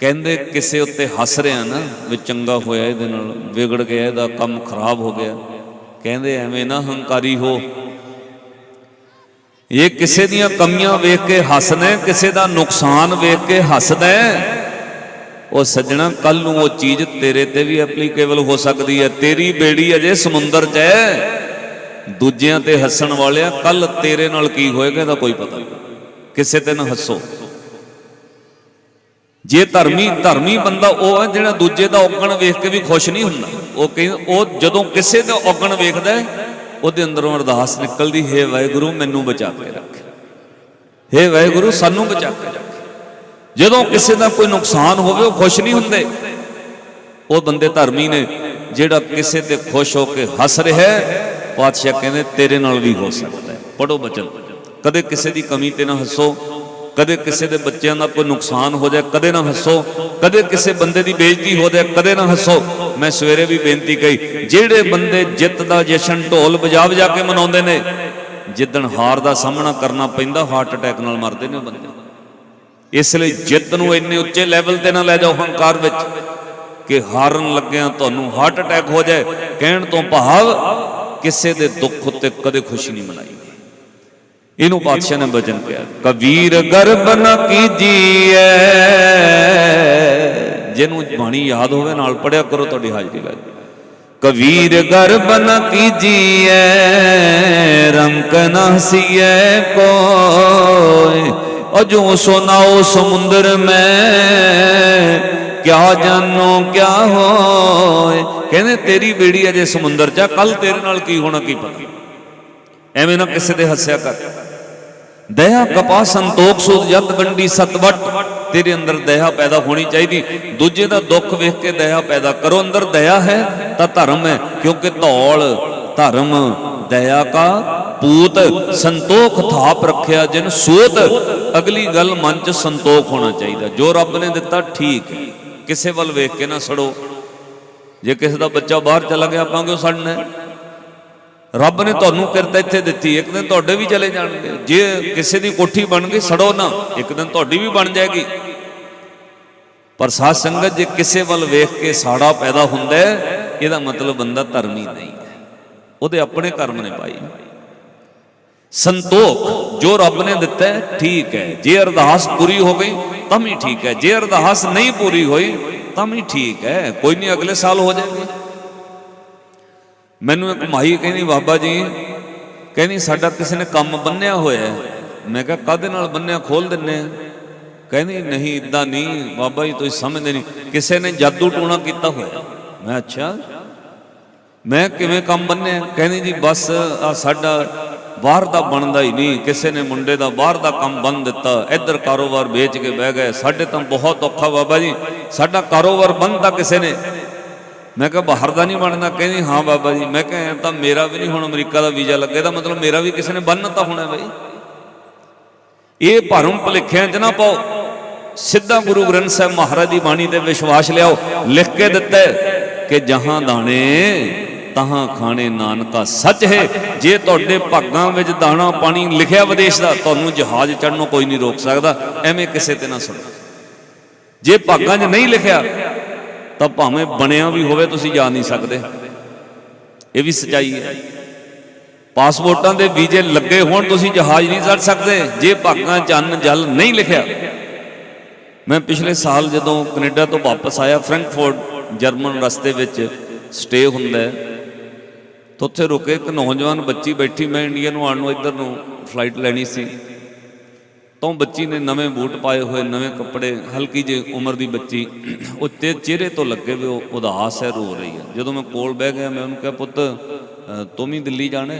ਕਹਿੰਦੇ ਕਿਸੇ ਉੱਤੇ ਹੱਸ ਰਿਆ ਨਾ ਵੀ ਚੰਗਾ ਹੋਇਆ ਇਹਦੇ ਨਾਲ, ਵਿਗੜ ਗਿਆ, ਇਹਦਾ ਕੰਮ ਖਰਾਬ ਹੋ ਗਿਆ। ਕਹਿੰਦੇ ਐਵੇਂ ਨਾ ਹੰਕਾਰੀ ਹੋ। ਇਹ ਕਿਸੇ ਦੀਆਂ ਕਮੀਆਂ ਵੇਖ ਕੇ ਹੱਸਦਾ ਕਿਸੇ ਦਾ ਨੁਕਸਾਨ ਵੇਖ ਕੇ ਹੱਸਦਾ ਉਹ ਸੱਜਣਾ ਕੱਲ ਨੂੰ ਉਹ ਚੀਜ਼ ਤੇਰੇ ਤੇ ਵੀ ਐਪਲੀਕੇਬਲ ਹੋ ਸਕਦੀ ਹੈ। ਤੇਰੀ ਬੇੜੀ ਅਜੇ ਸਮੁੰਦਰ 'ਚ ਹੈ। ਦੂਜਿਆਂ ਤੇ ਹੱਸਣ ਵਾਲਿਆ ਕੱਲ ਤੇਰੇ ਨਾਲ ਕੀ ਹੋਏਗਾ, ਇਹਦਾ ਕੋਈ ਪਤਾ ਨਹੀਂ। ਕਿਸੇ ਤੇ ਨਾ ਹੱਸੋ। ਜੇ ਧਰਮੀ ਧਰਮੀ ਬੰਦਾ ਉਹ ਹੈ ਜਿਹੜਾ ਦੂਜੇ ਦਾ ਔਗਣ ਵੇਖ ਕੇ ਵੀ ਖੁਸ਼ ਨਹੀਂ ਹੁੰਦਾ। ਉਹ ਕਹਿੰਦਾ ਉਹ ਜਦੋਂ ਕਿਸੇ ਦਾ ਔਗਣ ਵੇਖਦਾ ਉਹਦੇ ਅੰਦਰੋਂ ਅਰਦਾਸ ਨਿਕਲਦੀ, ਹੈ ਵਾਹਿਗੁਰੂ, ਮੈਨੂੰ ਬਚਾ ਕੇ ਰੱਖ। ਹੈ ਵਾਹਿਗੁਰੂ, ਸਾਨੂੰ ਬਚਾ ਕੇ ਰੱਖ। ਜਦੋਂ ਕਿਸੇ ਦਾ ਕੋਈ ਨੁਕਸਾਨ ਹੋਵੇ, ਉਹ ਖੁਸ਼ ਨਹੀਂ ਹੁੰਦੇ। ਉਹ ਬੰਦੇ ਧਰਮੀ ਨੇ, ਜਿਹੜਾ ਕਿਸੇ ਤੇ ਖੁਸ਼ ਹੋ ਕੇ ਹੱਸ ਰਿਹਾ ਹੈ, ਪਾਤਸ਼ਾਹ ਕਹਿੰਦੇ, ਤੇਰੇ ਨਾਲ ਵੀ ਹੋ ਸਕਦਾ ਹੈ। ਪੜੋ ਬਚਨ। ਕਦੇ ਕਿਸੇ ਦੀ ਕਮੀ ਤੇ ਨਾ ਹੱਸੋ। ਕਦੇ ਕਿਸੇ ਦੇ ਬੱਚਿਆਂ ਦਾ ਕੋਈ ਨੁਕਸਾਨ ਹੋ ਜਾਏ, ਕਦੇ ਨਾ ਹੱਸੋ, ਕਦੇ ਕਿਸੇ ਬੰਦੇ ਦੀ ਬੇਇੱਜ਼ਤੀ ਹੋ ਜਾਏ, ਕਦੇ ਨਾ ਹੱਸੋ। ਮੈਂ ਸਵੇਰੇ ਵੀ ਬੇਨਤੀ ਕਹੀ, ਜਿਹੜੇ ਬੰਦੇ ਜਿੱਤ ਦਾ ਜਸ਼ਨ ਢੋਲ ਵਜਾ ਵਜਾ ਕੇ ਮਨਾਉਂਦੇ ਨੇ, ਜਿੱਦਣ ਹਾਰ ਦਾ ਸਾਹਮਣਾ ਕਰਨਾ ਪੈਂਦਾ ਹਾਰਟ ਅਟੈਕ ਨਾਲ ਮਰਦੇ ਨੇ ਉਹ ਬੰਦੇ। ਇਸ ਲਈ ਜਿੱਤ ਨੂੰ ਇੰਨੇ ਉੱਚੇ ਲੈਵਲ ਤੇ ਨਾ ਲੈ ਜਾਓ ਹੰਕਾਰ ਵਿੱਚ, ਕਿ ਹਾਰਨ ਲੱਗਿਆਂ ਤੁਹਾਨੂੰ ਹਾਰਟ ਅਟੈਕ ਹੋ ਜਾਏ, ਕਹਿਣ ਤੋਂ ਭਾਵ ਕਿਸੇ ਦੇ ਦੁੱਖ ਉੱਤੇ ਕਦੇ ਖੁਸ਼ੀ ਨਹੀਂ ਮਨਾਈ। ਇਹਨੂੰ ਪਾਤਸ਼ਾਹ ਨੇ ਬਚਨ ਕਿਹਾ ਕਬੀਰ ਗਰਬ ਨ ਕੀਜੀਐ। ਜਿਹਨੂੰ ਬਾਣੀ ਯਾਦ ਹੋਵੇ ਨਾਲ ਪੜਿਆ ਕਰੋ ਤੁਹਾਡੀ ਹਾਜ਼ਰੀ ਲੱਗ। ਕਬੀਰ ਗਰਬ ਨ ਕੀਜੀਐ ਰੰਕ ਨ ਹਸੀਐ ਕੋਇ ਅਜੋ ਸੁਨਾਓ ਸਮੁੰਦਰ ਮੈਂ ਕਿਆ ਜਾਨੋ ਕਿਆ ਹੋਏ। ਕਹਿੰਦੇ ਤੇਰੀ ਬੇੜੀ ਅਜੇ ਸਮੁੰਦਰ ਚ ਕੱਲ ਤੇਰੇ ਨਾਲ ਕੀ ਹੋਣਾ ਕੀ ਪਤਾ? ਐਵੇਂ ਨਾ ਕਿਸੇ ਦੇ ਹੱਸਿਆ ਕਰ। ਦਇਆ ਕਪਾ ਸੰਤੋਖ ਸੁਧ ਜਤ ਗੰਡੀ ਸਤਵਟ ਤੇਰੇ ਅੰਦਰ ਦਇਆ ਪੈਦਾ ਹੋਣੀ ਚਾਹੀਦੀ। ਦੂਜੇ ਦਾ ਦੁੱਖ ਵੇਖ ਕੇ ਦਇਆ ਪੈਦਾ ਕਰੋ। ਅੰਦਰ ਦਇਆ ਹੈ ਤਾਂ ਧਰਮ ਹੈ, ਕਿਉਂਕਿ ਧੌਲ, ਧਰਮ, ਦਇਆ ਕਾ ਪੂਤ, ਸੰਤੋਖ ਥਾਪ ਰੱਖਿਆ ਜਿਨ ਸੋਤ। ਅਗਲੀ ਗੱਲ ਮਨ ਚ ਸੰਤੋਖ ਹੋਣਾ ਚਾਹੀਦਾ। ਜੋ ਰੱਬ ਨੇ ਦਿੱਤਾ, ਠੀਕ ਹੈ। ਕਿਸੇ ਵੱਲ ਵੇਖ ਕੇ ਨਾ ਸੜੋ। ਜੇ ਕਿਸੇ ਦਾ ਬੱਚਾ ਬਾਹਰ ਚਲਾ ਗਿਆ, ਆਪਾਂ ਕਿਉਂ ਸੜਨਾ ਹੈ? ਰੱਬ ਨੇ ਤੁਹਾਨੂੰ ਕਿਰਤ ਇੱਥੇ ਦਿੱਤੀ, ਇੱਕ ਦਿਨ ਤੁਹਾਡੇ ਵੀ ਚਲੇ ਜਾਣਗੇ। ਜੇ ਕਿਸੇ ਦੀ ਕੋਠੀ ਬਣ ਗਈ, ਸੜੋ ਨਾ, ਇੱਕ ਦਿਨ ਤੁਹਾਡੀ ਵੀ ਬਣ ਜਾਏਗੀ। ਪਰ ਸਾਧ ਸੰਗਤ, ਜੇ ਕਿਸੇ ਵੱਲ ਵੇਖ ਕੇ ਸਾੜਾ ਪੈਦਾ ਹੁੰਦਾ ਇਹਦਾ ਮਤਲਬ ਬੰਦਾ ਧਰਮੀ ਨਹੀਂ ਹੈ। ਉਹਦੇ ਆਪਣੇ ਕਰਮ ਨੇ ਪਾਈ ਸੰਤੋਖ ਜੋ ਰੱਬ ਨੇ ਦਿੱਤਾ ਠੀਕ ਹੈ। ਜੇ ਅਰਦਾਸ ਪੂਰੀ ਹੋ ਗਈ, ਤਾਂ ਵੀ ਠੀਕ ਹੈ। ਜੇ ਅਰਦਾਸ ਨਹੀਂ ਪੂਰੀ ਹੋਈ, ਤਾਂ ਵੀ ਠੀਕ ਹੈ। ਕੋਈ ਨਹੀਂ ਅਗਲੇ ਸਾਲ ਹੋ ਜਾਏਗੀ। ਮੈਨੂੰ ਇੱਕ ਮਾਈ ਕਹਿੰਦੀ, ਬਾਬਾ ਜੀ, ਕਹਿੰਦੀ ਸਾਡਾ ਕਿਸੇ ਨੇ ਕੰਮ ਬੰਨਿਆ ਹੋਇਆ ਮੈਂ ਕਿਹਾ ਕਾਦੇ ਨਾਲ ਬੰਨਿਆ, ਖੋਲ ਦਿੰਨੇ ਕਹਿੰਦੀ, ਨਹੀਂ ਇਦਾਂ ਨਹੀਂ, ਬਾਬਾ ਜੀ, ਤੁਸੀਂ ਸਮਝਦੇ ਨਹੀਂ। ਕਿਸੇ ਨੇ ਜਾਦੂ ਟੂਣਾ ਕੀਤਾ ਹੋਇਆ। ਮੈਂ ਅੱਛਾ। ਮੈਂ ਕਿਵੇਂ ਕੰਮ ਬੰਨਿਆ? ਕਹਿੰਦੀ ਜੀ, ਬਸ ਆ ਸਾਡਾ ਬਾਹਰ ਦਾ ਬਣਦਾ ਹੀ ਨਹੀਂ। ਕਿਸੇ ਨੇ ਮੁੰਡੇ ਦਾ ਬਾਹਰ ਦਾ ਕੰਮ ਬੰਨ ਦਿੱਤਾ। ਇੱਧਰ ਕਾਰੋਬਾਰ ਵੇਚ ਕੇ ਬਹਿ ਗਏ। ਸਾਡੇ ਤਾਂ ਬਹੁਤ ਔਖਾ, ਬਾਬਾ ਜੀ। ਸਾਡਾ ਕਾਰੋਬਾਰ ਬੰਨਤਾ ਕਿਸੇ ਨੇ। ਮੈਂ ਕਿਹਾ ਬਾਹਰ ਦਾ ਨਹੀਂ ਬਣਨਾ, ਕਹਿੰਦੀ ਹਾਂ ਬਾਬਾ ਜੀ। ਮੈਂ ਕਿਹਾ ਤਾਂ ਮੇਰਾ ਵੀ ਨਹੀਂ ਹੁਣ ਅਮਰੀਕਾ ਦਾ ਵੀਜ਼ਾ ਲੱਗੇ ਦਾ ਮਤਲਬ ਮੇਰਾ ਵੀ ਕਿਸੇ ਨੇ ਬੰਨਤਾ ਹੋਣਾ ਬਈ। ਇਹ ਭਰਮ ਭੁਲੇਖਿਆਂ 'ਚ ਨਾ ਪਾਓ। ਸਿੱਧਾ ਗੁਰੂ ਗ੍ਰੰਥ ਸਾਹਿਬ ਮਹਾਰਾਜ ਦੀ ਬਾਣੀ ਤੇ ਵਿਸ਼ਵਾਸ ਲਿਆਓ। ਲਿਖ ਕੇ ਦਿੱਤਾ ਕਿ ਜਹਾਂ ਦਾਣੇ, ਤਹਾਂ ਖਾਣੇ ਨਾਨਕਾ ਸੱਚ ਹੈ। ਜੇ ਤੁਹਾਡੇ ਭਾਗਾਂ ਵਿੱਚ ਦਾਣਾ ਪਾਣੀ ਲਿਖਿਆ ਵਿਦੇਸ਼ ਦਾ, ਤੁਹਾਨੂੰ ਜਹਾਜ਼ ਚੜਨੋਂ ਕੋਈ ਨਹੀਂ ਰੋਕ ਸਕਦਾ। ਐਵੇਂ ਕਿਸੇ ਤੇ ਨਾ ਸੁਣੋ। ਜੇ ਭਾਗਾਂ 'ਚ ਨਹੀਂ ਲਿਖਿਆ ਤਾਂ ਭਾਵੇਂ ਬਣਿਆ ਵੀ ਹੋਵੇ, ਤੁਸੀਂ ਜਾ ਨਹੀਂ ਸਕਦੇ। ਇਹ ਵੀ ਸਚਾਈ ਹੈ। ਪਾਸਪੋਰਟਾਂ ਦੇ ਵੀਜ਼ੇ ਲੱਗੇ ਹੋਣ, ਤੁਸੀਂ ਜਹਾਜ਼ ਨਹੀਂ ਚੜ ਸਕਦੇ। ਜੇ ਭਾਗਾਂ ਚੰਨ ਜਲ ਨਹੀਂ ਲਿਖਿਆ। ਮੈਂ ਪਿਛਲੇ ਸਾਲ ਜਦੋਂ ਕੈਨੇਡਾ ਤੋਂ ਵਾਪਸ ਆਇਆ, ਫ੍ਰੈਂਕਫਰਟ, ਜਰਮਨ ਰਸਤੇ ਵਿੱਚ ਸਟੇ ਹੁੰਦਾ ਹੈ। ਤਾਂ ਉੱਥੇ ਰੁਕੇ ਇੱਕ ਨੌਜਵਾਨ ਬੱਚੀ ਬੈਠੀ, ਮੈਂ ਇੰਡੀਆ ਨੂੰ ਆਉਣ ਨੂੰ ਇੱਧਰ ਨੂੰ ਫਲਾਈਟ ਲੈਣੀ ਸੀ। ਤਾਂ ਉਹ ਬੱਚੀ ਨੇ ਨਵੇਂ ਬੂਟ ਪਾਏ ਹੋਏ, ਨਵੇਂ ਕੱਪੜੇ, ਹਲਕੀ ਜਿਹੀ ਉਮਰ ਦੀ ਬੱਚੀ, ਉਹ ਤੇ ਚਿਹਰੇ ਤੋਂ ਲੱਗੇ ਵੀ ਉਹ ਉਦਾਸ ਹੈ, ਰੋ ਰਹੀ ਹੈ। ਜਦੋਂ ਮੈਂ ਕੋਲ ਬਹਿ ਗਿਆ, ਮੈਂ ਉਹਨੂੰ ਕਿਹਾ, ਪੁੱਤ ਤੂੰ ਵੀ ਦਿੱਲੀ ਜਾਣਾ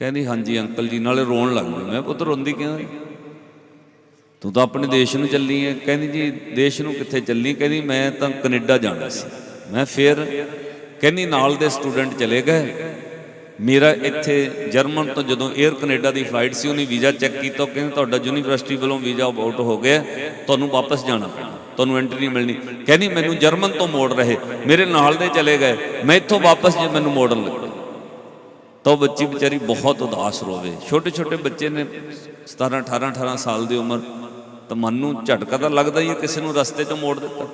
ਕਹਿੰਦੀ, ਹਾਂਜੀ ਅੰਕਲ ਜੀ, ਨਾਲੇ ਰੋਣ ਲੱਗ ਗਈ। ਮੈਂ ਪੁੱਤ, ਰੋਂਦੀ ਕਿਉਂ ਤੂੰ ਤਾਂ ਆਪਣੇ ਦੇਸ਼ ਨੂੰ ਚੱਲੀ ਹੈ। ਕਹਿੰਦੀ, ਜੀ, ਦੇਸ਼ ਨੂੰ ਕਿੱਥੇ ਚੱਲੀ? ਕਹਿੰਦੀ, ਮੈਂ ਤਾਂ ਕੈਨੇਡਾ ਜਾਣਾ ਸੀ। ਮੈਂ ਫਿਰ ਕਹਿੰਦੀ, ਨਾਲ ਦੇ ਸਟੂਡੈਂਟ ਚਲੇ ਗਏ। ਮੇਰਾ ਇੱਥੇ ਜਰਮਨ ਤੋਂ ਜਦੋਂ 에ਅਰ ਕੈਨੇਡਾ ਦੀ ਫਲਾਈਟ ਸੀ, ਉਹਨੇ ਵੀਜ਼ਾ ਚੈੱਕ ਕੀਤਾ, ਉਹ ਕਹਿੰਦੇ ਤੁਹਾਡਾ ਯੂਨੀਵਰਸਿਟੀ ਵੱਲੋਂ ਵੀਜ਼ਾ ਆਊਟ ਹੋ ਗਿਆ, ਤੁਹਾਨੂੰ ਵਾਪਸ ਜਾਣਾ ਪੈਣਾ, ਤੁਹਾਨੂੰ ਐਂਟਰੀ ਨਹੀਂ ਮਿਲਣੀ। ਕਹਿੰਦੀ, ਮੈਨੂੰ ਜਰਮਨ ਤੋਂ ਮੋੜ ਰਹੇ, ਮੇਰੇ ਨਾਲ ਦੇ ਚਲੇ ਗਏ, ਮੈਂ ਇੱਥੋਂ ਵਾਪਸ ਜੇ ਮੈਨੂੰ ਮੋੜਨ ਲੱਗਾ। ਤਾਂ ਉਹ ਬੱਚੀ ਵਿਚਾਰੀ ਬਹੁਤ ਉਦਾਸ ਰੋਵੇ। ਛੋਟੇ ਛੋਟੇ ਬੱਚੇ ਨੇ 17 18 18 ਸਾਲ ਦੀ ਉਮਰ, ਤਾਂ ਮਨ ਨੂੰ ਝਟਕਾ ਤਾਂ ਲੱਗਦਾ ਹੀ ਹੈ ਕਿਸੇ ਨੂੰ ਰਸਤੇ ਤੋਂ ਮੋੜ ਦਿੱਤਾ।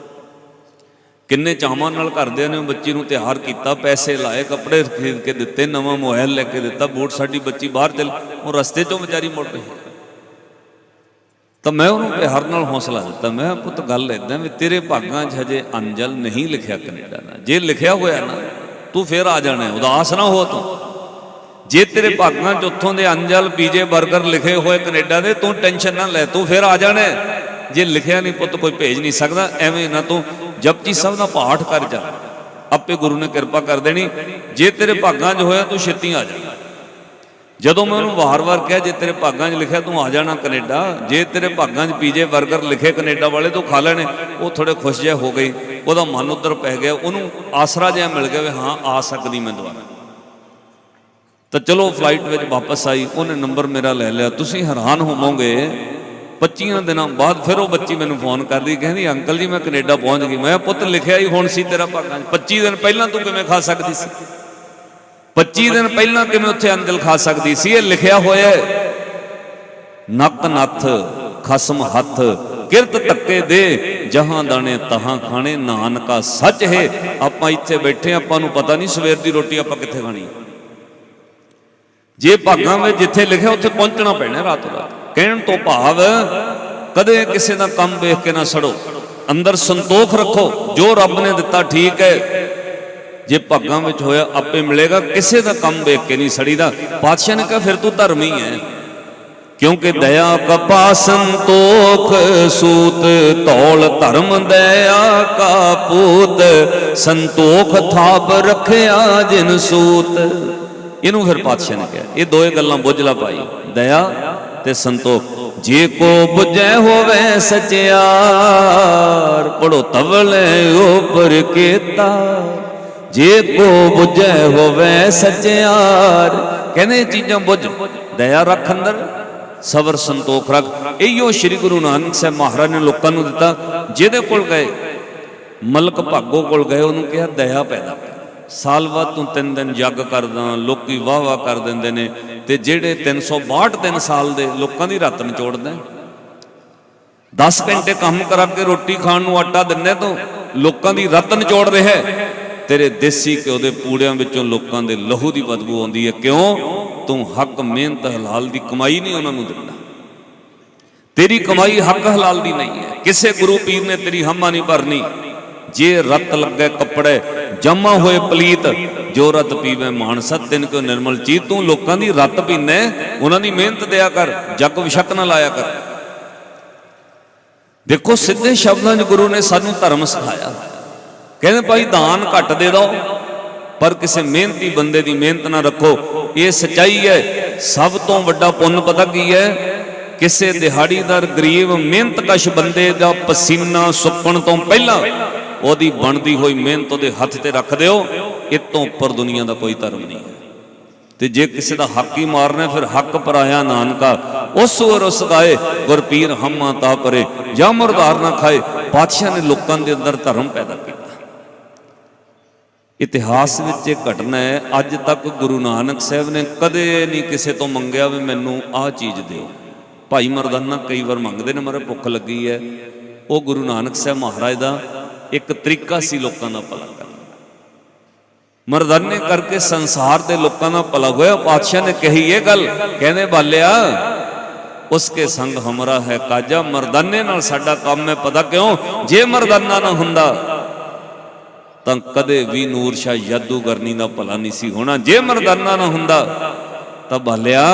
ਕਿੰਨੇ ਚਾਵਾਂ ਨਾਲ ਘਰਦਿਆਂ ਨੇ, ਬੱਚੀ ਨੂੰ ਤਿਆਰ ਕੀਤਾ, ਪੈਸੇ ਲਾਏ, ਕੱਪੜੇ ਖਰੀਦ ਕੇ ਦਿੱਤੇ, ਨਵਾਂ ਮੋਬਾਈਲ ਲੈ ਕੇ ਦਿੱਤਾ, ਬੂਟ ਸਾਡੀ ਬੱਚੀ ਬਾਹਰ ਚਲ, ਉਹ ਰਸਤੇ 'ਚੋਂ ਵਿਚਾਰੀ ਮੁੜ ਪਈ। ਤਾਂ ਮੈਂ ਉਹਨੂੰ ਪਿਆਰ ਨਾਲ ਹੌਸਲਾ ਦਿੱਤਾ, ਮੈਂ ਪੁੱਤ, ਗੱਲ ਇਦਾਂ ਵੀ ਤੇਰੇ ਭਾਗਾਂ 'ਚ ਹਜੇ ਅੰਜਲ ਨਹੀਂ ਲਿਖਿਆ ਕੈਨੇਡਾ ਦਾ ਜੇ ਲਿਖਿਆ ਹੋਇਆ ਨਾ, ਤੂੰ ਫੇਰ ਆ ਜਾਣਾ ਉਦਾਸ ਨਾ ਹੋ ਤੂੰ। ਜੇ ਤੇਰੇ ਭਾਗਾਂ 'ਚ ਉੱਥੋਂ ਦੇ ਅੰਜਲ, ਪੀਜੇ 버ਗਰ ਲਿਖੇ ਹੋਏ ਕੈਨੇਡਾ ਦੇ, ਤੂੰ ਟੈਨਸ਼ਨ ਨਾ ਲੈ, ਤੂੰ ਫੇਰ ਆ ਜਾਣਾ ਜੇ ਲਿਖਿਆ ਨਹੀਂ ਪੁੱਤ, ਕੋਈ ਭੇਜ ਨਹੀਂ ਸਕਦਾ, ਐਵੇਂ ਨਾ ਤੂੰ ਜਪਜੀ ਸਭ ਦਾ ਪਾਠ ਕਰ ਜਾ। ਆਪੇ ਗੁਰੂ ਨੇ ਕਿਰਪਾ ਕਰ ਦੇਣੀ। ਜੇ ਤੇਰੇ ਭਾਗਾਂ 'ਚ ਹੋਇਆ ਤੂੰ ਛੇਤੀ ਆ ਜਾ। ਜਦੋਂ ਮੈਂ ਉਹਨੂੰ ਵਾਰ-ਵਾਰ ਕਿਹਾ, ਜੇ ਤੇਰੇ ਭਾਗਾਂ 'ਚ ਲਿਖਿਆ ਤੂੰ ਆ ਜਾਣਾ ਕੈਨੇਡਾ। ਜੇ ਤੇਰੇ ਭਾਗਾਂ 'ਚ ਪੀਜੇ 버ਗਰ ਲਿਖੇ ਕੈਨੇਡਾ ਵਾਲੇ, ਤੂੰ ਖਾ ਲੈਣੇ। ਉਹ ਥੋੜੇ ਖੁਸ਼ ਜਿਹਾ ਹੋ ਗਈ। ਉਹਦਾ ਮਨ ਉਧਰ ਪੈ ਗਿਆ। ਉਹਨੂੰ ਆਸਰਾ ਜਿਹਾ ਮਿਲ ਗਿਆ ਵੀ ਹਾਂ, ਆ ਸਕਦੀ ਮੈਂ ਦੁਬਾਰਾ। ਤਾਂ ਚਲੋ ਫਲਾਈਟ ਵਿੱਚ ਵਾਪਸ ਆਈ। ਉਹਨੇ ਨੰਬਰ ਮੇਰਾ ਲੈ ਲਿਆ। ਤੁਸੀਂ ਹੈਰਾਨ ਹੋਵੋਗੇ 25 ਦਿਨਾਂ ਬਾਅਦ ਫਿਰ ਉਹ ਬੱਚੀ ਮੈਨੂੰ ਫੋਨ ਕਰਦੀ, ਕਹਿੰਦੀ, ਅੰਕਲ ਜੀ, ਮੈਂ ਕੈਨੇਡਾ ਪਹੁੰਚ ਗਈ। ਮੈਂ ਪੁੱਤ, ਲਿਖਿਆ ਹੀ ਹੁਣ ਸੀ ਤੇਰਾ ਭਾਗਾਂ 'ਚ। 25 ਦਿਨ ਪਹਿਲਾਂ ਤੂੰ ਕਿਵੇਂ ਖਾ ਸਕਦੀ ਸੀ? 25 ਦਿਨ ਪਹਿਲਾਂ ਕਿਵੇਂ ਉੱਥੇ ਅੰਜਲ ਖਾ ਸਕਦੀ ਸੀ? ਇਹ ਲਿਖਿਆ ਹੋਇਆ ਹੈ। ਨੱਕ ਨੱਥ, ਖਸਮ ਹੱਥ, ਕਿਰਤ ਤੱਕੇ ਦੇ, ਜਹਾਂ ਦਾਣੇ ਤਹਾਂ ਖਾਣੇ, ਨਾਨਕਾ ਸੱਚ ਹੈ। ਆਪਾਂ ਇੱਥੇ ਬੈਠੇ ਆਪਾਂ ਨੂੰ ਪਤਾ ਨਹੀਂ ਸਵੇਰ ਦੀ ਰੋਟੀ ਆਪਾਂ ਕਿੱਥੇ ਖਾਣੀ ਜੇ ਭਾਗਾਂ ਵਿੱਚ ਜਿੱਥੇ ਲਿਖਿਆ, ਉੱਥੇ ਪਹੁੰਚਣਾ ਪੈਣਾ ਰਾਤ ਰਾਤ ਕਹਿਣ ਤੋਂ ਭਾਵ, ਕਦੇ ਕਿਸੇ ਦਾ ਕੰਮ ਵੇਖ ਕੇ ਨਾ ਸੜੋ। ਅੰਦਰ ਸੰਤੋਖ ਰੱਖੋ, ਜੋ ਰੱਬ ਨੇ ਦਿੱਤਾ ਠੀਕ ਹੈ। ਜੇ ਭਾਗਾਂ ਵਿੱਚ ਹੋਇਆ, ਆਪੇ ਮਿਲੇਗਾ। ਕਿਸੇ ਦਾ ਕੰਮ ਵੇਖ ਕੇ ਨਹੀਂ ਸੜੀਦਾ। ਪਾਤਸ਼ਾਹ ਨੇ ਕਿਹਾ, ਫਿਰ ਤੂੰ ਧਰਮੀ ਹੈ। ਕਿਉਂਕਿ ਦਇਆ ਕਪਾ ਸੰਤੋਖ, ਸੂਤ ਤੌਲ ਧਰਮ ਦਇਆ ਕਾ ਪੂਤ, ਸੰਤੋਖ ਥਾਪ ਰਖਿਆ ਜਿਨ ਸੂਤ। ਇਹਨੂੰ ਫਿਰ ਪਾਤਸ਼ਾਹ ਨੇ ਕਿਹਾ। ਇਹ ਦੋਏ ਗੱਲਾਂ ਬੁੱਝ ਲਾ ਪਾਈ ਦਇਆ ਤੇ ਸੰਤੋਖ। ਜੇ ਕੋ ਬੁਝੈ ਹੋਵੇ ਸਚਿਆਰ ਪੜੋ ਤਵਲੇ ਉਪਰ ਕੀਤਾ। ਜੇ ਕੋ ਬੁਝੈ ਹੋਵੇ ਸਚਿਆਰ ਕਹਿੰਦੇ ਚੀਜ਼ਾਂ ਬੁੱਝ, ਦਇਆ ਰੱਖ ਅੰਦਰ, ਸਬਰ ਸੰਤੋਖ ਰੱਖ। ਇਹੋ ਸ੍ਰੀ ਗੁਰੂ ਨਾਨਕ ਸਾਹਿਬ ਮਹਾਰਾਜ ਨੇ ਲੋਕਾਂ ਨੂੰ ਦਿੱਤਾ, ਜਿਹਦੇ ਕੋਲ ਗਏ, ਮਲਕ ਭਾਗੋ ਕੋਲ ਗਏ, ਉਹਨੂੰ ਕਿਹਾ ਦਇਆ ਪੈਦਾ ਸਾਲ ਬਾਅਦ ਤੂੰ ਤਿੰਨ ਦਿਨ ਯੱਗ ਕਰਦਾ, ਲੋਕੀ ਵਾਹ ਵਾਹ ਕਰ ਦਿੰਦੇ ਨੇ। ਤੇ ਜਿਹੜੇ 362 ਦਿਨ ਸਾਲ ਦੇ ਲੋਕਾਂ ਦੀ ਰੱਤ ਨਿਚੋੜਦਾ 10 ਘੰਟੇ ਕੰਮ ਕਰਾ ਕੇ ਰੋਟੀ ਖਾਣ ਨੂੰ ਆਟਾ ਦਿੰਨੇ ਤੂੰ ਲੋਕਾਂ ਦੀ ਰੱਤ ਨਿਚੋੜ ਰਿਹਾ ਤੇਰੇ ਦੇਸੀ ਘਿਓ ਦੇ ਪੂੜਿਆਂ ਵਿੱਚੋਂ ਲੋਕਾਂ ਦੇ ਲਹੂ ਦੀ ਬਦਬੂ ਆਉਂਦੀ ਹੈ। ਕਿਉਂ? ਤੂੰ ਹੱਕ, ਮਿਹਨਤ, ਹਲਾਲ ਦੀ ਕਮਾਈ ਨਹੀਂ ਉਹਨਾਂ ਨੂੰ ਦਿੰਦਾ। ਤੇਰੀ ਕਮਾਈ ਹੱਕ, ਹਲਾਲ ਦੀ ਨਹੀਂ ਹੈ। ਕਿਸੇ ਗੁਰੂ ਪੀਰ ਨੇ ਤੇਰੀ ਹਮਾ ਨਹੀਂ ਭਰਨੀ। ਜੇ ਰੱਤ ਲੱਗੇ ਕੱਪੜੇ ਜਮਾ ਹੋਏ ਪਲੀਤ, ਜੋ ਰਤ ਪੀਵੇ ਮਾਨਸਤ ਤਿਨ ਕੋ ਨਿਰਮਲ ਚੀਤ ਤੂੰ, ਲੋਕਾਂ ਦੀ ਰਤ ਪੀਨੇ, ਉਹਨਾਂ ਦੀ ਮਿਹਨਤ ਦਿਆ ਕਰ, ਜਗ ਵਿਸ਼ਕ ਨਾ ਲਾਇਆ ਕਰ। ਦੇਖੋ, ਸਿੱਧੇ ਸ਼ਬਦਾਂ 'ਚ ਗੁਰੂ ਨੇ ਸਾਨੂੰ ਧਰਮ ਸਿਖਾਇਆ। ਕਹਿੰਦੇ ਭਾਈ, ਦਾਨ ਘੱਟ ਦੇ ਦੋ, ਪਰ ਕਿਸੇ ਮਿਹਨਤੀ ਬੰਦੇ ਦੀ ਮਿਹਨਤ ਨਾ ਰੱਖੋ। ਇਹ ਸਚਾਈ ਹੈ, ਸਭ ਤੋਂ ਵੱਡਾ ਪੁੰਨ ਪਤਾ ਕੀ ਹੈ? ਕਿਸੇ ਦਿਹਾੜੀਦਾਰ ਗਰੀਬ ਮਿਹਨਤਕਸ਼ ਬੰਦੇ ਦਾ ਪਸੀਨਾ ਸੁੱਕਣ ਤੋਂ ਪਹਿਲਾਂ ਉਹਦੀ ਬਣਦੀ ਹੋਈ ਮਿਹਨਤ ਉਹਦੇ ਹੱਥ ਤੇ ਰੱਖ ਦਿਓ ਇਹ ਤੋਂ ਉੱਪਰ ਦੁਨੀਆ ਦਾ ਕੋਈ ਧਰਮ ਨਹੀਂ ਹੈ। ਤੇ ਜੇ ਕਿਸੇ ਦਾ ਹੱਕ ਹੀ ਮਾਰਨਾ ਫਿਰ ਹੱਕ ਪਰਾਇਆ ਨਾਨਕਾ, ਉਸ ਵਰ ਉਸ ਗਾਏ, ਗੁਰਪੀਰ ਹਮਾ ਤਾ ਪਰੇ, ਜਾਂ ਮਰਦਾਰ ਨਾ ਖਾਏ, ਪਾਤਸ਼ਾਹ ਨੇ ਲੋਕਾਂ ਦੇ ਅੰਦਰ ਧਰਮ ਪੈਦਾ ਕੀਤਾ। ਇਤਿਹਾਸ ਵਿੱਚ ਇਹ ਘਟਨਾ ਹੈ, ਅੱਜ ਤੱਕ ਗੁਰੂ ਨਾਨਕ ਸਾਹਿਬ ਨੇ ਕਦੇ ਨਹੀਂ ਕਿਸੇ ਤੋਂ ਮੰਗਿਆ ਵੀ ਮੈਨੂੰ ਆਹ ਚੀਜ਼ ਦਿਓ। ਭਾਈ ਮਰਦਾਨਾ ਕਈ ਵਾਰ ਮੰਗਦੇ ਨੇ ਮਰੇ ਭੁੱਖ ਲੱਗੀ ਹੈ। ਉਹ ਗੁਰੂ ਨਾਨਕ ਸਾਹਿਬ ਮਹਾਰਾਜ ਦਾ ਇੱਕ ਤਰੀਕਾ ਸੀ ਲੋਕਾਂ ਦਾ ਭਲਾ ਕਰਨਾ ਮਰਦਾਨੇ ਕਰਕੇ ਸੰਸਾਰ ਦੇ ਲੋਕਾਂ ਦਾ ਭਲਾ ਹੋਇਆ। ਪਾਤਸ਼ਾਹ ਨੇ ਕਹੀ ਇਹ ਗੱਲ, ਕਹਿੰਦੇ, ਬਾਲਿਆ ਉਸਕੇ ਸੰਗ ਹਮਰਾ ਹੈ ਕਾਜਾ, ਮਰਦਾਨੇ ਨਾਲ ਸਾਡਾ ਕੰਮ ਹੈ, ਪਤਾ ਕਿਉਂ? ਜੇ ਮਰਦਾਨਾ ਨਾ ਹੁੰਦਾ, ਤਾਂ ਕਦੇ ਵੀ ਨੂਰ ਸ਼ਾਹ ਜਾਦੂਗਰਨੀ ਦਾ ਭਲਾ ਨਹੀਂ ਸੀ ਹੋਣਾ। ਜੇ ਮਰਦਾਨਾ ਨਾ ਹੁੰਦਾ, ਤਾਂ ਬਾਲਿਆ,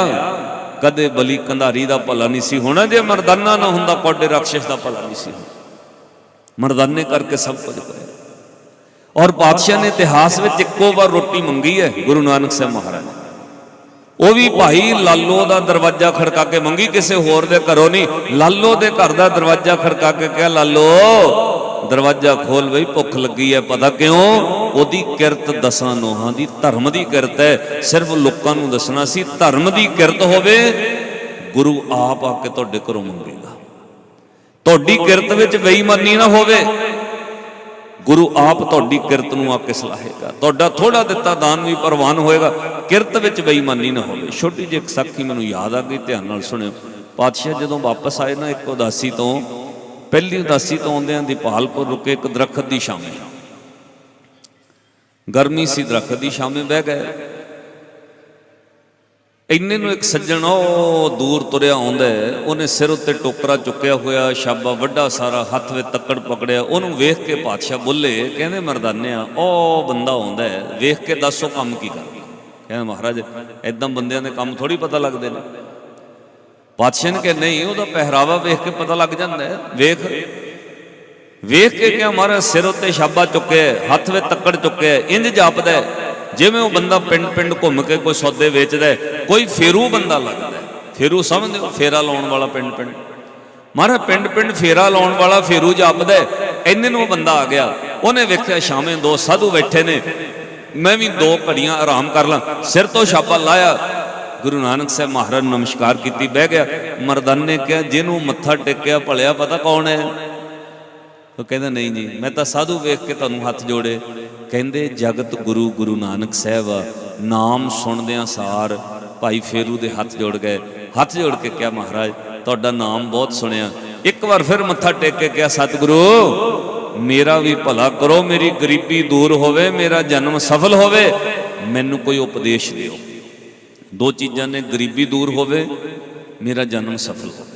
ਕਦੇ ਬਲੀ ਕੰਧਾਰੀ ਦਾ ਭਲਾ ਨਹੀਂ ਸੀ ਹੋਣਾ। ਜੇ ਮਰਦਾਨਾ ਨਾ ਹੁੰਦਾ ਕੋਡੇ ਰਾਖਸ਼ ਦਾ ਭਲਾ ਨਹੀਂ ਸੀ ਹੋਣਾ। ਮਰਦਾਨੇ ਕਰਕੇ ਸਭ ਕੁਝ ਹੋਇਆ ਔਰ ਪਾਤਸ਼ਾਹ ਨੇ ਇਤਿਹਾਸ ਵਿੱਚ ਇੱਕੋ ਵਾਰ ਰੋਟੀ ਮੰਗੀ ਹੈ ਗੁਰੂ ਨਾਨਕ ਸਾਹਿਬ ਮਹਾਰਾਜ ਉਹ ਵੀ ਭਾਈ ਲਾਲੋ ਦਾ ਦਰਵਾਜ਼ਾ ਖੜਕਾ ਕੇ ਮੰਗੀ, ਕਿਸੇ ਹੋਰ ਦੇ ਘਰੋਂ ਨਹੀਂ। ਲਾਲੋ ਦੇ ਘਰ ਦਾ ਦਰਵਾਜ਼ਾ ਖੜਕਾ ਕੇ ਕਿਹਾ, ਲਾਲੋ, ਦਰਵਾਜ਼ਾ ਖੋਲ ਬਈ, ਭੁੱਖ ਲੱਗੀ ਹੈ, ਪਤਾ ਕਿਉਂ? ਉਹਦੀ ਕਿਰਤ ਦਸਾਂ ਨੋਹਾਂ ਦੀ, ਧਰਮ ਦੀ ਕਿਰਤ ਹੈ। ਸਿਰਫ ਲੋਕਾਂ ਨੂੰ ਦੱਸਣਾ ਸੀ, ਧਰਮ ਦੀ ਕਿਰਤ ਹੋਵੇ, ਗੁਰੂ ਆਪ ਆ ਕੇ ਤੁਹਾਡੇ ਘਰੋਂ ਮੰਗੇ। ਤੁਹਾਡੀ ਕਿਰਤ ਵਿੱਚ ਬੇਈਮਾਨੀ ਨਾ ਹੋਵੇ। ਗੁਰੂ ਆਪ ਤੁਹਾਡੀ ਕਿਰਤ ਨੂੰ ਆ ਕੇ ਸਲਾਹੇਗਾ। ਤੁਹਾਡਾ ਥੋੜਾ ਦਿੱਤਾ ਦਾਨ ਵੀ ਪ੍ਰਵਾਨ ਹੋਏਗਾ। ਕਿਰਤ ਵਿੱਚ ਬੇਈਮਾਨੀ ਨਾ ਹੋਵੇ। ਛੋਟੀ ਜਿਹੀ ਇੱਕ ਸਾਖੀ ਮੈਨੂੰ ਯਾਦ ਆ ਗਈ, ਧਿਆਨ ਨਾਲ ਸੁਣਿਓ। ਪਾਤਸ਼ਾਹ ਜਦੋਂ ਵਾਪਸ ਆਏ ਨਾ, ਇੱਕ ਉਦਾਸੀ ਤੋਂ, ਪਹਿਲੀ ਉਦਾਸੀ ਤੋਂ ਆਉਂਦਿਆਂ ਦੀਪਾਲਪੁਰ ਰੁਕੇ, ਇੱਕ ਦਰਖਤ ਦੀ ਛਾਵੇਂ। ਗਰਮੀ ਸੀ, ਦਰਖਤ ਦੀ ਛਾਵੇਂ ਬਹਿ ਗਏ। ਇੰਨੇ ਨੂੰ ਇੱਕ ਸੱਜਣ, ਉਹ ਦੂਰ ਤੁਰਿਆ ਆਉਂਦਾ ਉਹਨੇ ਸਿਰ ਉੱਤੇ ਟੋਕਰਾ ਚੁੱਕਿਆ ਹੋਇਆ, ਸ਼ਾਬਾ ਵੱਡਾ ਸਾਰਾ ਹੱਥ ਵਿੱਚ ਤੱਕੜ ਪਕੜਿਆ। ਉਹਨੂੰ ਵੇਖ ਕੇ ਪਾਤਸ਼ਾਹ ਬੋਲੇ, ਕਹਿੰਦੇ ਮਰਦਾਨਿਆ ਉਹ ਬੰਦਾ ਆਉਂਦਾ ਵੇਖ ਕੇ ਦੱਸੋ ਕੰਮ ਕੀ ਕਰਦਾ। ਕਹਿੰਦੇ ਮਹਾਰਾਜ ਐਦਾਂ ਬੰਦਿਆਂ ਦੇ ਕੰਮ ਥੋੜੀ ਪਤਾ ਲੱਗਦੇ ਨੇ। ਪਾਤਸ਼ਾਹ ਨੇ ਕਿਹਾ, ਨਹੀਂ, ਉਹਦਾ ਪਹਿਰਾਵਾ ਵੇਖ ਕੇ ਪਤਾ ਲੱਗ ਜਾਂਦਾ ਹੈ। ਵੇਖ ਵੇਖ ਕੇ ਕਿਹਾ, ਮਹਾਰਾਜ, ਸਿਰ ਉੱਤੇ ਸ਼ਾਬਾ ਚੁੱਕਿਆ ਹੱਥ ਵਿੱਚ ਤੱਕੜ ਚੁੱਕਿਆ ਇੰਜ ਜਾਪਦਾ ਜਿਵੇਂ ਉਹ ਬੰਦਾ ਪਿੰਡ ਪਿੰਡ ਘੁੰਮ ਕੇ ਕੋਈ ਸੌਦੇ ਵੇਚਦਾ ਕੋਈ ਫੇਰੂ ਬੰਦਾ ਲੱਗਦਾ ਫੇਰੂ ਸਮਝਦੇ ਹੋ, ਫੇਰਾ ਲਾਉਣ ਵਾਲਾ ਪਿੰਡ ਪਿੰਡ। ਮਹਾਰਾਜ, ਪਿੰਡ ਪਿੰਡ ਫੇਰਾ ਲਾਉਣ ਵਾਲਾ ਫੇਰੂ ਜਾਪਦਾ ਇੰਨੇ ਨੂੰ ਬੰਦਾ ਆ ਗਿਆ। ਉਹਨੇ ਵੇਖਿਆ ਸ਼ਾਮੇ ਦੋ ਸਾਧੂ ਬੈਠੇ ਨੇ। ਮੈਂ ਵੀ ਦੋ ਘੜੀਆਂ ਆਰਾਮ ਕਰ ਲਾਂ। ਸਿਰ ਤੋਂ ਛਾਪਾ ਲਾਇਆ। ਗੁਰੂ ਨਾਨਕ ਸਾਹਿਬ ਮਹਾਰਾਜ ਨਮਸਕਾਰ ਕੀਤੀ। ਬਹਿ ਗਿਆ। ਮਰਦਾਨੇ ਕਿਹਾ, ਜਿਹਨੂੰ ਮੱਥਾ ਟੇਕਿਆ, ਭਲਿਆ ਪਤਾ ਕੌਣ ਹੈ? ਉਹ ਕਹਿੰਦਾ, ਨਹੀਂ ਜੀ, ਮੈਂ ਤਾਂ ਸਾਧੂ ਵੇਖ ਕੇ ਤੁਹਾਨੂੰ ਹੱਥ ਜੋੜੇ। ਕਹਿੰਦੇ, ਜਗਤ ਗੁਰੂ ਗੁਰੂ ਨਾਨਕ ਸਾਹਿਬ ਆ, ਨਾਮ ਸੁਣਦਿਆਂ ਸਾਰ ਭਾਈ ਫੇਰੂ ਦੇ ਹੱਥ ਜੋੜ ਗਏ। ਹੱਥ ਜੋੜ ਕੇ ਕਿਹਾ, ਮਹਾਰਾਜ, ਤੁਹਾਡਾ ਨਾਮ ਬਹੁਤ ਸੁਣਿਆ। ਇੱਕ ਵਾਰ ਫਿਰ ਮੱਥਾ ਟੇਕ ਕੇ ਕਿਹਾ, ਸਤਿਗੁਰੂ, ਮੇਰਾ ਵੀ ਭਲਾ ਕਰੋ, ਮੇਰੀ ਗਰੀਬੀ ਦੂਰ ਹੋਵੇ, ਮੇਰਾ ਜਨਮ ਸਫਲ ਹੋਵੇ, ਮੈਨੂੰ ਕੋਈ ਉਪਦੇਸ਼ ਦਿਓ। ਦੋ ਚੀਜ਼ਾਂ ਨੇ, ਗਰੀਬੀ ਦੂਰ ਹੋਵੇ, ਮੇਰਾ ਜਨਮ ਸਫਲ ਹੋਵੇ।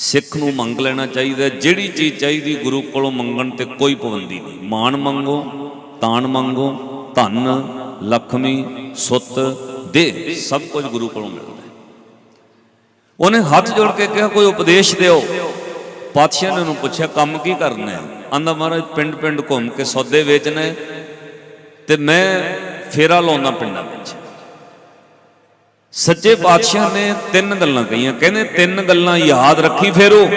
ਸਿੱਖ ਨੂੰ ਮੰਗ ਲੈਣਾ ਚਾਹੀਦਾ ਜਿਹੜੀ ਚੀਜ਼ ਚਾਹੀਦੀ ਗੁਰੂ ਕੋਲੋਂ ਮੰਗਣ ਤੇ ਕੋਈ ਪਾਬੰਦੀ ਨਹੀਂ। ਮਾਣ ਮੰਗੋ, ਤਾਣ ਮੰਗੋ, ਧਨ, ਲਖਮੀ, ਸੁੱਤ ਦੇ ਸਭ ਕੁਝ ਗੁਰੂ ਕੋਲੋਂ ਮਿਲਦਾ ਹੈ। ਉਹਨੇ ਹੱਥ ਜੋੜ ਕੇ ਕਿਹਾ, ਕੋਈ ਉਪਦੇਸ਼ ਦਿਓ। ਪਾਤਸ਼ਾਹ ਨੇ ਉਹਨੂੰ ਪੁੱਛਿਆ, ਕੰਮ ਕੀ ਕਰਨਾ ਹੈ? ਆਂਦਾ, ਮਹਾਰਾਜ ਪਿੰਡ ਪਿੰਡ ਘੁੰਮ ਕੇ ਸੌਦੇ ਵੇਚਣਾ ਤੇ ਮੈਂ ਫੇਰਾ ਲਾਉਣਾ ਪਿੰਡਾਂ ਵਿੱਚ। ਸੱਚੇ ਪਾਤਸ਼ਾਹ ਨੇ ਤਿੰਨ ਗੱਲਾਂ ਕਹੀਆਂ। ਕਹਿੰਦੇ ਤਿੰਨ ਗੱਲਾਂ ਯਾਦ ਰੱਖੀ ਫੇਰੋ।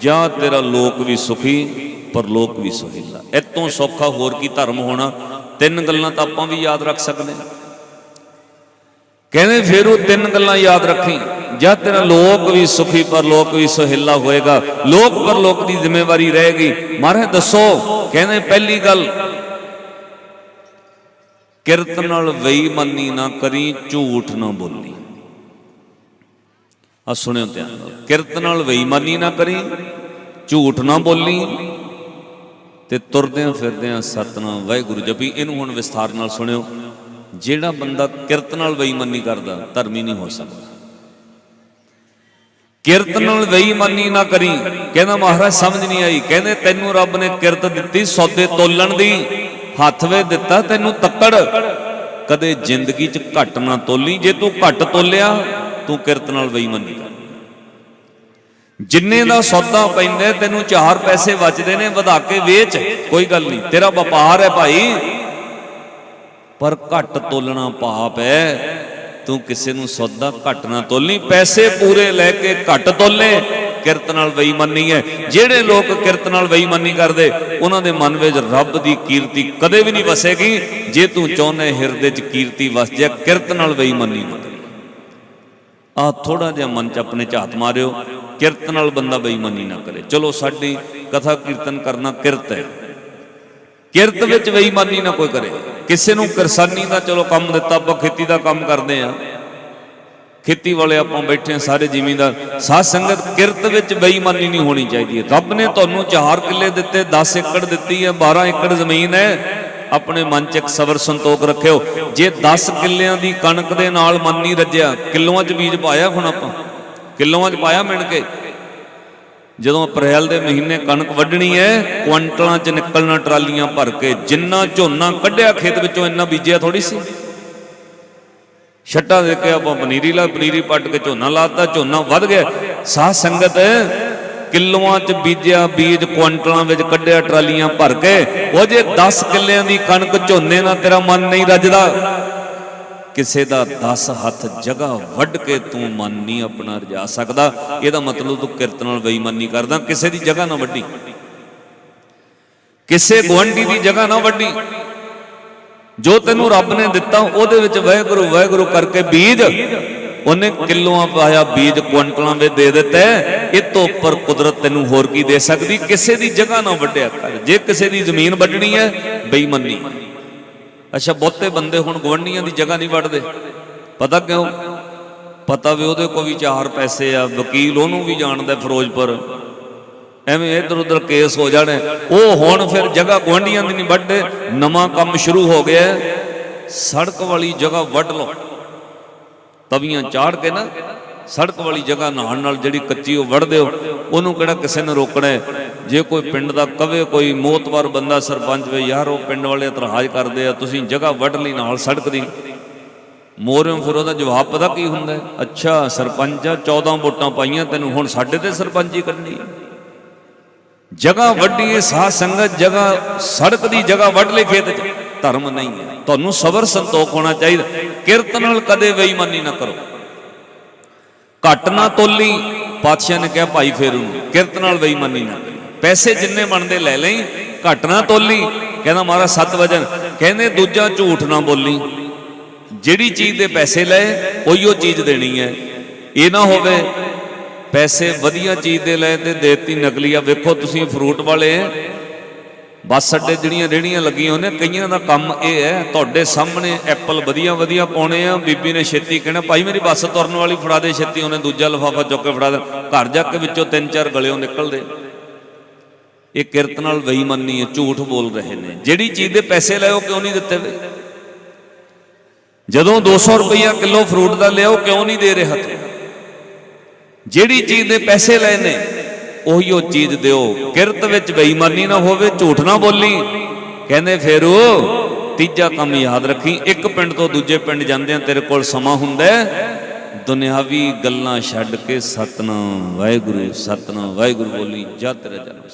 ਜਾਂ ਤੇਰਾ ਲੋਕ ਵੀ ਸੁਖੀ, ਪਰ ਲੋਕ ਵੀ ਸੁਹੇਲਾ। ਇਤੋਂ ਸੌਖਾ ਹੋਰ ਕੀ ਧਰਮ ਹੋਣਾ? ਤਿੰਨ ਗੱਲਾਂ ਤਾਂ ਆਪਾਂ ਵੀ ਯਾਦ ਰੱਖ ਸਕਦੇ ਹਾਂ। ਕਹਿੰਦੇ ਫੇਰੋ ਤਿੰਨ ਗੱਲਾਂ ਯਾਦ ਰੱਖੀ। ਜਾਂ ਤੇਰਾ ਲੋਕ ਵੀ ਸੁਖੀ, ਪਰ ਲੋਕ ਵੀ ਸੁਹੇਲਾ ਹੋਏਗਾ। ਲੋਕ ਪਰ ਲੋਕ ਦੀ ਜ਼ਿੰਮੇਵਾਰੀ ਰਹੇਗੀ। ਮਹਾਰਾਜ, ਦੱਸੋ। ਕਹਿੰਦੇ ਪਹਿਲੀ ਗੱਲ ਕਿਰਤ ਨਾਲ ਬੇਈਮਾਨੀ ਨਾ ਕਰੀ, ਝੂਠ ਨਾ ਬੋਲੀ। ਆ ਸੁਣਿਓ ਧਿਆਨ ਨਾਲ। ਕਿਰਤ ਨਾਲ ਬੇਈਮਾਨੀ ਨਾ ਕਰੀ, ਝੂਠ ਨਾ ਬੋਲੀ ਤੇ ਤੁਰਦਿਆਂ ਫਿਰਦਿਆਂ ਸਤਨਾਮ ਵਾਹਿਗੁਰੂ ਜਪੀ। ਇਹਨੂੰ ਹੁਣ ਵਿਸਥਾਰ ਨਾਲ ਸੁਣਿਓ। ਜਿਹੜਾ ਬੰਦਾ ਕਿਰਤ ਨਾਲ ਬੇਈਮਾਨੀ ਕਰਦਾ, ਧਰਮੀ ਨਹੀਂ ਹੋ ਸਕਦਾ। ਕਿਰਤ ਨਾਲ ਬੇਈਮਾਨੀ ਨਾ ਕਰੀ। ਕਹਿੰਦਾ ਮਹਾਰਾਜ, ਸਮਝ ਨਹੀਂ ਆਈ। ਕਹਿੰਦੇ ਤੈਨੂੰ ਰੱਬ ਨੇ ਕਿਰਤ ਦਿੱਤੀ ਸੌਦੇ ਤੋਲਣ ਦੀ। ਹੱਥ ਵਿੱਚ ਦਿੱਤਾ ਤੈਨੂੰ ਤੱਕੜ। ਕਦੇ ਜ਼ਿੰਦਗੀ 'ਚ ਘੱਟ ਨਾ ਤੋਲੀ, ਜੇ ਤੂੰ ਘੱਟ ਤੋਲਿਆ, ਤੂੰ ਕਿਰਤ ਨਾਲ ਬੇਈਮਾਨੀ ਕਰ। ਜਿੰਨੇ ਦਾ ਸੌਦਾ ਪੈਂਦਾ, ਤੈਨੂੰ ਚਾਰ ਪੈਸੇ ਬਚਦੇ ਨੇ, ਵਧਾ ਕੇ ਵੇਚ। ਕੋਈ ਗੱਲ ਨਹੀਂ, ਤੇਰਾ ਵਪਾਰ ਹੈ ਭਾਈ। ਪਰ ਘੱਟ ਤੋਲਣਾ ਪਾਪ ਹੈ। ਤੂੰ ਕਿਸੇ ਨੂੰ ਸੌਦਾ ਘੱਟ ਨਾ ਤੋਲੀ, ਪੈਸੇ ਪੂਰੇ ਲੈ ਕੇ ਘੱਟ ਤੋਲੇ। ਕਿਰਤ ਨਾਲ ਬੇਈਮਾਨੀ ਹੈ। ਜਿਹੜੇ ਲੋਕ ਕਿਰਤ ਨਾਲ ਬੇਈਮਾਨੀ ਕਰਦੇ, ਉਹਨਾਂ ਦੇ ਮਨ ਵਿੱਚ ਰੱਬ ਦੀ ਕੀਰਤੀ ਕਦੇ ਵੀ ਨਹੀਂ ਵਸੇਗੀ। ਜੇ ਤੂੰ ਚਾਹੁੰਦੇ ਹਿਰਦੇ 'ਚ ਕੀਰਤੀ ਵਸ ਜਾ, ਕਿਰਤ ਨਾਲ ਬੇਈਮਾਨੀ ਨਾ ਕਰੀ। ਆ ਥੋੜਾ ਜਿਹਾ ਮਨ 'ਚ ਆਪਣੇ ਝਾਤ ਮਾਰਿਓ। ਕਿਰਤ ਨਾਲ ਬੰਦਾ ਬੇਈਮਾਨੀ ਨਾ ਕਰੇ। ਚਲੋ ਸਾਡੀ ਕਥਾ ਕੀਰਤਨ ਕਰਨਾ ਕਿਰਤ ਹੈ। ਕਿਰਤ ਵਿੱਚ ਬੇਈਮਾਨੀ ਨਾ ਕੋਈ ਕਰੇ। ਕਿਸੇ ਨੂੰ ਕਿਰਸਾਨੀ ਦਾ ਚਲੋ ਕੰਮ ਦਿੱਤਾ, ਆਪਾਂ ਖੇਤੀ ਦਾ ਕੰਮ ਕਰਦੇ ਆ ਖੇਤੀ ਵਾਲੇ ਆਪਾਂ ਬੈਠੇ ਹਾਂ ਸਾਰੇ ਜ਼ਿਮੀਂਦਾਰ। ਸਾਧ ਸੰਗਤ ਕਿਰਤ ਵਿੱਚ ਬੇਈਮਾਨੀ ਨਹੀਂ ਹੋਣੀ ਚਾਹੀਦੀ ਰੱਬ ਨੇ ਤੁਹਾਨੂੰ 4 ਕਿੱਲੇ ਦਿੱਤੇ 10 ਏਕੜ ਦਿੱਤੀ ਹੈ 12 ਏਕੜ ਜ਼ਮੀਨ ਹੈ। ਆਪਣੇ ਮਨ 'ਚ ਇੱਕ ਸਬਰ ਸੰਤੋਖ ਰੱਖਿਓ। ਜੇ 10 ਕਿੱਲਿਆਂ ਦੀ ਕਣਕ ਦੇ ਨਾਲ ਮਨ ਨਹੀਂ ਰੱਜਿਆ, ਕਿਲੋਆਂ 'ਚ ਬੀਜ ਪਾਇਆ ਹੁਣ ਆਪਾਂ? ਕਿਲੋਆਂ 'ਚ ਪਾਇਆ ਮਿਣ ਕੇ? ਜਦੋਂ ਅਪ੍ਰੈਲ ਦੇ ਮਹੀਨੇ ਕਣਕ ਵੱਢਣੀ ਹੈ ਕੁਇੰਟਲਾਂ 'ਚ ਨਿਕਲਣਾ ਟਰਾਲੀਆਂ ਭਰ ਕੇ, ਜਿੰਨਾ ਝੋਨਾ ਕੱਢਿਆ ਖੇਤ ਵਿੱਚੋਂ, ਇੰਨਾ ਬੀਜਿਆ ਥੋੜੀ ਸੀ। ਛੱਟਾ ਦੇ ਕੇ ਆਪਾਂ ਪਨੀਰੀ ਲਾ, ਪਨੀਰੀ ਪੱਟ ਕੇ ਝੋਨਾ ਲਾਤਾ, ਝੋਨਾ ਵੱਧ ਗਿਆ। ਸਾਧ ਸੰਗਤ ਕਿਲੋਆਂ 'ਚ ਬੀਜਿਆ, ਬੀਜ ਕੁਆਂਟਲਾਂ ਵਿੱਚ ਕੱਢਿਆ, ਟਰਾਲੀਆਂ ਭਰ ਕੇ। ਉਹ ਜੇ 10 ਕਿੱਲਿਆਂ ਦੀ ਕਣਕ ਝੋਨੇ ਨਾਲ ਤੇਰਾ ਮਨ ਨਹੀਂ ਰੱਜਦਾ। ਕਿਸੇ ਦਾ 10 ਹੱਥ ਜਗ੍ਹਾ ਵੱਢ ਕੇ ਤੂੰ ਮਨ ਨਹੀਂ ਆਪਣਾ ਰਜਾ ਸਕਦਾ। ਇਹਦਾ ਮਤਲਬ ਤੂੰ ਕਿਰਤ ਨਾਲ ਬੇਈਮਾਨੀ ਕਰਦਾ। ਕਿਸੇ ਦੀ ਜਗ੍ਹਾ ਨਾ ਵੱਢੀ। ਕਿਸੇ ਗੁਆਂਢੀ ਦੀ ਜਗ੍ਹਾ ਨਾ ਵੱਢੀ। ਜੋ ਤੈਨੂੰ ਰੱਬ ਨੇ ਦਿੱਤਾ, ਉਹਦੇ ਵਿੱਚ ਵਾਹਿਗੁਰੂ ਵਾਹਿਗੁਰੂ ਕਰਕੇ ਬੀਜ। ਉਹਨੇ ਕਿਲੋਆਂ ਪਾਇਆ ਬੀਜ ਕੁਇੰਟਲਾਂ ਵਿੱਚ ਦੇ ਦਿੱਤਾ। ਇਹ ਤੋਂ ਉੱਪਰ ਕੁਦਰਤ ਤੈਨੂੰ ਹੋਰ ਕੀ ਦੇ ਸਕਦੀ? ਕਿਸੇ ਦੀ ਜਗ੍ਹਾ ਨਾ ਵੱਢਿਆ ਕਰ। ਜੇ ਕਿਸੇ ਦੀ ਜ਼ਮੀਨ ਵੱਢਣੀ ਹੈ, ਬੇਈਮਾਨੀ। ਅੱਛਾ, ਬਹੁਤੇ ਬੰਦੇ ਹੁਣ ਗਵੰਡੀਆਂ ਦੀ ਜਗ੍ਹਾ ਨਹੀਂ ਵੱਢਦੇ। ਪਤਾ ਕਿਉਂ? ਪਤਾ ਵੀ ਉਹਦੇ ਕੋਲ ਵੀ ਚਾਰ ਪੈਸੇ ਆ, ਵਕੀਲ ਉਹਨੂੰ ਵੀ ਜਾਣਦਾ ਫਿਰੋਜ਼ਪੁਰ। ਐਵੇਂ ਇੱਧਰ ਉੱਧਰ ਕੇਸ ਹੋ ਜਾਣੇ। ਉਹ ਹੁਣ ਫਿਰ ਜਗ੍ਹਾ ਗੁਆਂਢੀਆਂ ਦੀ ਨਹੀਂ ਵੱਢਦੇ। ਨਵਾਂ ਕੰਮ ਸ਼ੁਰੂ ਹੋ ਗਿਆ ਸੜਕ ਵਾਲੀ ਜਗ੍ਹਾ ਵੱਢ ਲਓ। ਤਵੀਆਂ ਚਾੜ ਕੇ ਨਾ, ਸੜਕ ਵਾਲੀ ਜਗ੍ਹਾ ਨਹਾਣ ਨਾਲ ਜਿਹੜੀ ਕੱਚੀ ਉਹ ਵੱਢ ਦਿਓ। ਉਹਨੂੰ ਕਿਹੜਾ ਕਿਸੇ ਨੇ ਰੋਕਣਾ ਜੇ ਕੋਈ ਪਿੰਡ ਦਾ ਕਵੇ, ਕੋਈ ਮੋਤਵਾਰ ਬੰਦਾ ਸਰਪੰਚ ਵੇ, ਯਾਰ, ਉਹ ਪਿੰਡ ਵਾਲੇ ਇਤਰਾਜ਼ ਕਰਦੇ ਆ, ਤੁਸੀਂ ਜਗ੍ਹਾ ਵੱਢ ਲਈ ਨਾਲ ਸੜਕ ਦੀ। ਮੋਰਿਓ ਫਿਰ ਉਹਦਾ ਜਵਾਬ ਪਤਾ ਕੀ ਹੁੰਦਾ ਅੱਛਾ, ਸਰਪੰਚ ਆ 14 ਵੋਟਾਂ ਪਾਈਆਂ ਤੈਨੂੰ, ਹੁਣ ਸਾਡੇ ਤੇ ਸਰਪੰਚੀ ਕਰਨੀ ਜਗ੍ਹਾ ਵੱਡੀ ਸਾਧ ਸੰਗਤ ਜਗ੍ਹਾ, ਸੜਕ ਦੀ ਜਗ੍ਹਾ ਵੱਢ ਲੈ ਖੇਤ 'ਚ। ਧਰਮ ਨਹੀਂ ਹੈ। ਤੁਹਾਨੂੰ ਸਬਰ ਸੰਤੋਖ ਹੋਣਾ ਚਾਹੀਦਾ। ਕਿਰਤ ਨਾਲ ਕਦੇ ਬੇਈਮਾਨੀ ਨਾ ਕਰੋ। ਘੱਟ ਨਾ ਤੋਲੀ। ਪਾਤਸ਼ਾਹ ਨੇ ਕਿਹਾ, ਭਾਈ ਫੇਰੂ ਨੂੰ ਕਿਰਤ ਨਾਲ ਬੇਈਮਾਨੀ ਨਾ ਕਰੀ। ਪੈਸੇ ਜਿੰਨੇ ਬਣਦੇ ਲੈ ਲਈ, ਘੱਟ ਨਾ ਤੋਲੀ। ਕਹਿੰਦਾ, ਮਹਾਰਾਜ, ਸੱਤ ਵਜਨ। ਕਹਿੰਦੇ, ਦੂਜਾ ਝੂਠ ਨਾ ਬੋਲੀ। ਜਿਹੜੀ ਚੀਜ਼ ਦੇ ਪੈਸੇ ਲਏ, ਉਹੀ ਉਹ ਚੀਜ਼ ਦੇਣੀ ਹੈ। ਇਹ ਨਾ ਹੋਵੇ ਪੈਸੇ ਵਧੀਆ ਚੀਜ਼ ਦੇ ਲਏ ਤੇ ਦੇਤੀ ਨਕਲੀ ਆ ਵੇਖੋ, ਤੁਸੀਂ ਫਰੂਟ ਵਾਲੇ ਬੱਸ ਅੱਡੇ ਜਿਹੜੀਆਂ ਰੇੜੀਆਂ ਲੱਗੀਆਂ ਹੁੰਦੀਆਂ ਕਈਆਂ ਦਾ ਕੰਮ ਇਹ ਹੈ ਤੁਹਾਡੇ ਸਾਹਮਣੇ ਐਪਲ ਵਧੀਆ ਵਧੀਆ ਪਾਉਣੇ ਆ, ਬੀਬੀ ਨੇ ਛੇਤੀ ਕਹਿਣਾ, ਭਾਈ ਮੇਰੀ ਬੱਸ ਤੁਰਨ ਵਾਲੀ ਫੜਾ ਦੇ ਛੇਤੀ, ਉਹਨੇ ਦੂਜਾ ਲਫਾਫਾ ਚੁੱਕ ਕੇ ਫੜਾ ਦੇ। ਘਰ ਜਾ ਕੇ ਵਿੱਚੋਂ ਤਿੰਨ ਚਾਰ ਗਲਿਓਂ ਨਿਕਲਦੇ। ਇਹ ਕਿਰਤ ਨਾਲ ਬੇਈਮਾਨੀ ਹੈ ਝੂਠ ਬੋਲ ਰਹੇ ਨੇ। ਜਿਹੜੀ ਚੀਜ਼ ਦੇ ਪੈਸੇ ਲਏ, ਉਹ ਕਿਉਂ ਨਹੀਂ ਦਿੱਤੇ ਵੇ? ਜਦੋਂ 200 ਰੁਪਈਆ ਕਿਲੋ ਫਰੂਟ ਦਾ ਲਿਆ, ਉਹ ਕਿਉਂ ਨਹੀਂ ਦੇ ਰਿਹਾ? ਤੇ ਜਿਹੜੀ ਚੀਜ਼ ਦੇ ਪੈਸੇ ਲਏ ਨੇ, ਉਹੀ ਉਹ ਚੀਜ਼ ਦਿਓ। ਕਿਰਤ ਵਿੱਚ ਬੇਈਮਾਨੀ ਨਾ ਹੋਵੇ, ਝੂਠ ਨਾ ਬੋਲੀ। ਕਹਿੰਦੇ, ਫਿਰ ਉਹ ਤੀਜਾ ਕੰਮ ਯਾਦ ਰੱਖੀ। ਇੱਕ ਪਿੰਡ ਤੋਂ ਦੂਜੇ ਪਿੰਡ ਜਾਂਦੇ ਆ ਤੇਰੇ ਕੋਲ ਸਮਾਂ ਹੁੰਦਾ ਦੁਨਿਆਵੀ ਗੱਲਾਂ ਛੱਡ ਕੇ ਸਤਨਾਮ, ਵਾਹਿਗੁਰੂ ਸਤਨਾਮ, ਵਾਹਿਗੁਰੂ ਬੋਲੀ, ਜਦ ਤੇਰਾ ਜਨਮ